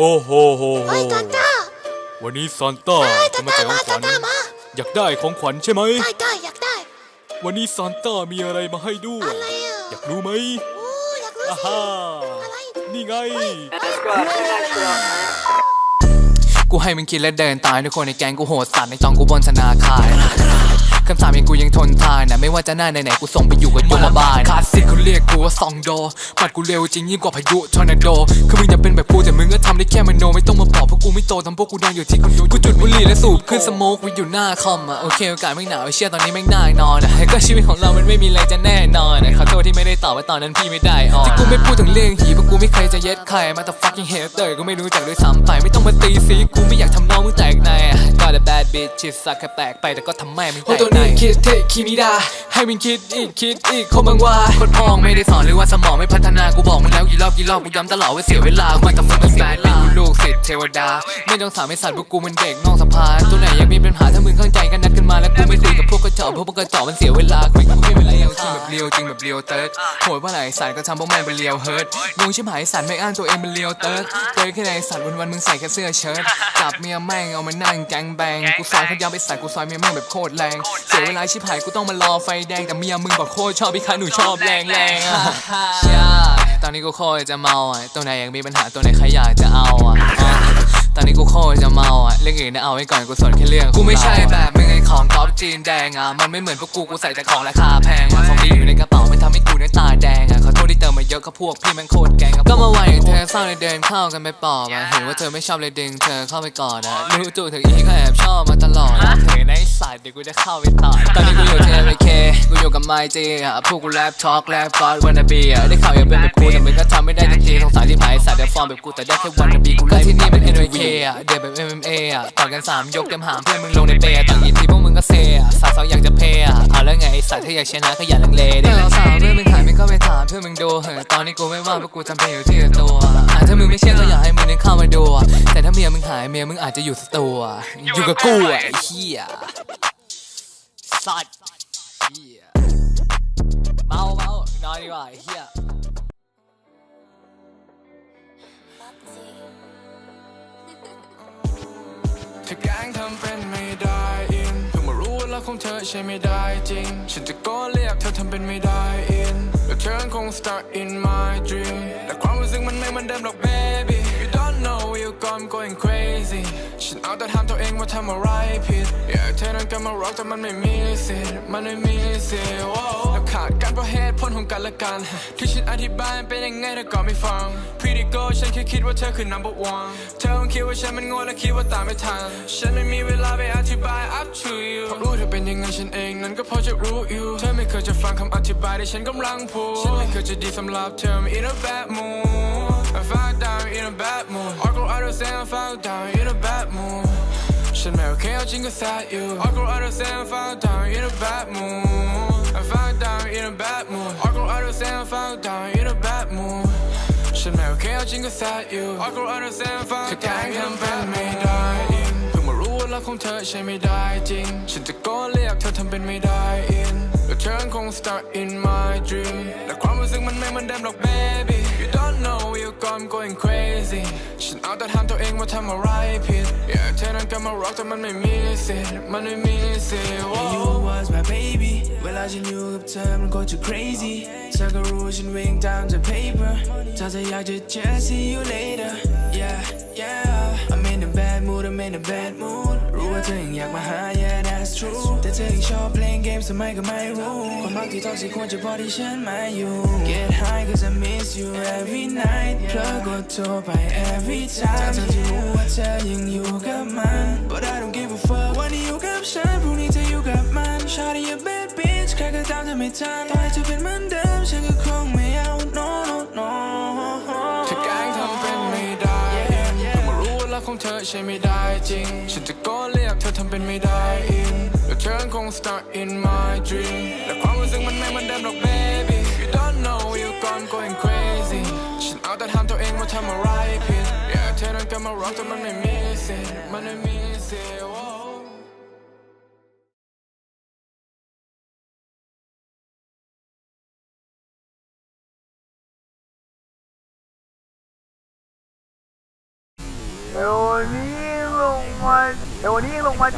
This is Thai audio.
โอ้โหโหโหเฮ้ยตาตาวันนี้ซานต้าเฮ้ยจะตามาตาแจกขมาองขตาวัญตามาอยากได้ของขวัญใช่ไหม ได้ได้อยากได้ วันนี้ซานต้ามีอะไรมาให้ด้วยอะไรอะอยากรู้ไหมโอ้อยากรู้อาสิฮ่าอะไรนี่ไง กูให้มึงคิดและเดินตายทุกคนในแก๊งกูโหดสัตว์ในจองกูบนธนาคาร คำสามยังกูยังทนทานนะไม่ว่าจะหน้าไหนๆกูส่งไปอยู่กับโยมบาลคลาสสิกเขาเรียกกูว่าซองโดปัดกูเร็วจริงยิ่งกว่าพายุทอร์นาโดคือมึงอยากเป็นแบบกูแต่มึงก็ทำได้แค่มโนไม่ต้องมาบอกเพราะกูไม่โตทำพวกกูดังอยู่ที่คอนโดกูจุดบุหรี่และสูบขึ้นสโมกไว้อยู่หน้าคอมอะโอเคโอกาสไม่หนาวไอ้เชี่ยตอนนี้แม่งน่านอนอะแต่ก็ชีวิตของเรามันไม่มีอะไรจะแน่นอนอะขอโทษที่ไม่ได้ตอบว่าตอนนั้นพี่ไม่ได้ออนที่กูไม่พูดถึงเรื่องหีเพราะกูไม่เคยจะเย็ดใครมาแต่ fucking hater ก็ไม่รู้จักด้วยซ้ำไปไม่ต้องมาตีซีกูไม่อยากิดชิดสักแค่แปลกไปแต่ก็ทำแม่มึงแตกในตัวนี้คิดเทคิมิดาให้มึงคิดอีกคิดอีกคนบางว่าคนพองไม่ได้สอนหรือว่าสมองไม่พัฒนากูบอกมึงแล้วกี่รอบกี่รอบกูย้ำตลอดว่าเสียเวลากูแต่ฟังมันเสียเวลากูลูกศิษย์เทวดา ไม่ต้องสามไม่สัตว์พวกกูมันเด็กนอกสะพานตัวไหนยังมีปัญหาถ้ามึงเข้าใจกันนัดกันมาแล้วกูไม่ตีกับพวกกระจอกพวกกระจอกมันเสียเวลาคุยกูไม่เป็นไร ยังจริงแบบเลียวจริงแบบเลียวเติร์ดโหดว่าไหนสารก็ทำพวกแม่งเป็นเลียวเฮิร์ตงงชิบหายสัตว์ไม่อ้างตัวเองเป็นเลียวเติร์ดเจอแค่ไหนสัตว์วันวันๆมึงใส่แค่เสื้อเชิ้ตจับเมียแม่งเอามานั่งแกงแบงกูซอยเขายาวไปใส่กูซอยเมียแม่งแบบโคตรแรงเสียเวลาชิบหายกูต้องมารอไฟแดงแต่เมียมึงบอกโคตรชอบพี่คะหนูชอบแรงแรงๆอะใช่ตอนนี้กูโคตรจะเมาอะตัวไหนยังมีปัญหาตัวไหนใครอยากจะเอาอะ อะตอนนี้กูโคตรจะเมาอะเรื่องอื่นนะเอาไว้ก่อนกูสนแค่เรื่องกูไม่ใช่แบบมึงไอของก๊อปจีนแดงอะมันไม่เหมือนพวกกูกูใส่แต่ของราคาแพงอะของดีอยู่ในกระเป๋ามันทำให้กูเนี่ยตาแดงอะขอโทษที่เติมมาเยอะก็พวกพี่แมันโคตรแกงอะก็มาไหวเธอเศร้าเลยเดินเข้ากันไปปอบอะเห็นว่าเธอไม่ชอบเลยดึงเธอเข้าไปกอดอะรู้ตัวเธออีก็แอบชอบมาตลอดอะเธอในสายเดี๋ยวกูจะเข้าไปต่อตอนนี้กูอยู่ที่ LK กูอยู่กับไมจีอะพวกกูแรปทอล์กแรปฟอร์วันนาบีอะได้ข่าวอยากเป็นแบบกูแต่มึงก็ทำไม่ได้ทันทีสงสารที่หายสัตว์เดี๋ยวฟอร์มแบบกูแต่ได้แค่วันนาบีกูไล่ที่นี่เป็น NYK อะเดี๋ยวแบบ MMA อะต่อยกันสามยกเต็มหามเพื่อนมึงลงในเปย์ต่างยีทีพวกมึงก็เซอะสาวสาวอยากจะเพย์อะเอาแล้วไงไอ้สัตว์ถ้าอยากชนะก็อย่าลังเลดิเราสาวเพื่อนมึงหายมึงก็ไปถามเพื่อนมึงดูเหอะตอนนี้กูไม่ว่างเพราะกูจำเป็นอยู่ที่ตัวอะถ้ามึงไม่เชื่อก็อยากให้มึงนึกเข้ามาดูอะแต่ถ้าเมียมึงหายเมียมึงอาจจะอยู่สตูอะอยู่กับกูอะไอ้เหี้ยสัตว์เหี้ยเมาเมานอนดีกว่าไอ้เหี้ยเธอกล้งทำเป ของเธอใช่ไม่ได้จริง ฉันจะก็เรียกเธอทำเป็นไม่ได้อินแล้วเธอคง stuck in my dream แต่ความรู้สึกมันไม่เหมือนเดิมหรอก baby you don't know you gone going crazy เอาแต่ถามตัวเองว่าทำอะไรผิดอยากเธอนั้นกลับมารักแต่มันไม่มีสิทธิ์มันไม่มีสิทธิ์แล้วขาดกันเพราะเหตุผลของกันและกัน ที่ฉันอธิบายเป็นยังไงเธอก็ไม่ฟัง pretty girl ฉันแค่คิดว่าเธอคือ number one เธอคงคิดว่าฉันมันโง่และคิดว่าตามไม่ทัน ฉันไม่มีเวลาไปอธิบาย up to you พราะรู้เธอเป็นยังไงฉันเองนั้นก็พอจะรู้อยู่ เธอไม่เคยจะฟังคำอธิบายที่ฉันกำลังพูด ฉันไม่เคยจะดีสำหรับเธอ I'm in a bad mood found down in a bad mood I go out of say I found down in a bad mood ฉันไม่โอเคเอาจริงก็ sad you I go out of say I found down in a bad mood I found down in a bad mood I go out of say I found down in a bad mood ฉันไม่โอเคเอาจริงก็ sad you I go out of say I found down in a bad mood ไม่ได้อินเพิ่งมารู้ว่ารักของเธอใช่ไม่ได้จริง ฉันจะก็เรียกเธอทำเป็นไม่ได้อินแล้วเธอคง start in my dream และความรู้สึกมันไม่เหมือนเดิมหรอก baby you don't Know you gone going crazy ฉันเอาแต่ถามตัวเองว่าทำอะไรผิด อยากเธอนั้นกลับมารักแต่มันไม่มีสิทธิ์มันไม่มีสิทธิ์ You was my baby เวลาฉันอยู่กับเธอมันก็จะ crazy เธอก็รู้ฉันวิ่งตามจะ paper ถ้าเธออยากจะเจอ see you later yeah yeah I'm in a bad mood I'm in a bad mood รู้ว่าเธอยังอยากมาหา yeah that's true แต่เธอยังชอบ playing games ทำไมก็ไม่รู้ความรักที่ toxic ควรจะพอที่ฉันไม่อยู่ get high cause I miss you every night เพลอกดโทรไป every time ทั้งๆที่รู้ว่าเธอยังอยู่กับมัน but I don't give a fuck วันนี้อยู่กับฉันพรุ่งนี้เธออยู่กับมัน Shawty a bad bitch ใครก็ตามเธอไม่ ของเธอใช่ไม่ได้จริง ฉันจะก็เรียกเธอทำเป็นไม่ได้อินแล้วเธอคง start in my dream และความรู้สึกมันไม่เหมือนเดิมหรอก baby you don't know you gone going crazy ฉันเอาแต่ถามตัวเองว่าทำอะไรผิดอยากเธอนั้นกลับมารักแต่มันไม่มีสิทธิ์มันไม่มีสิทธิ์ เเดี๋ยวนี้ลงมาเดี๋ยวนี้ลงมาดิ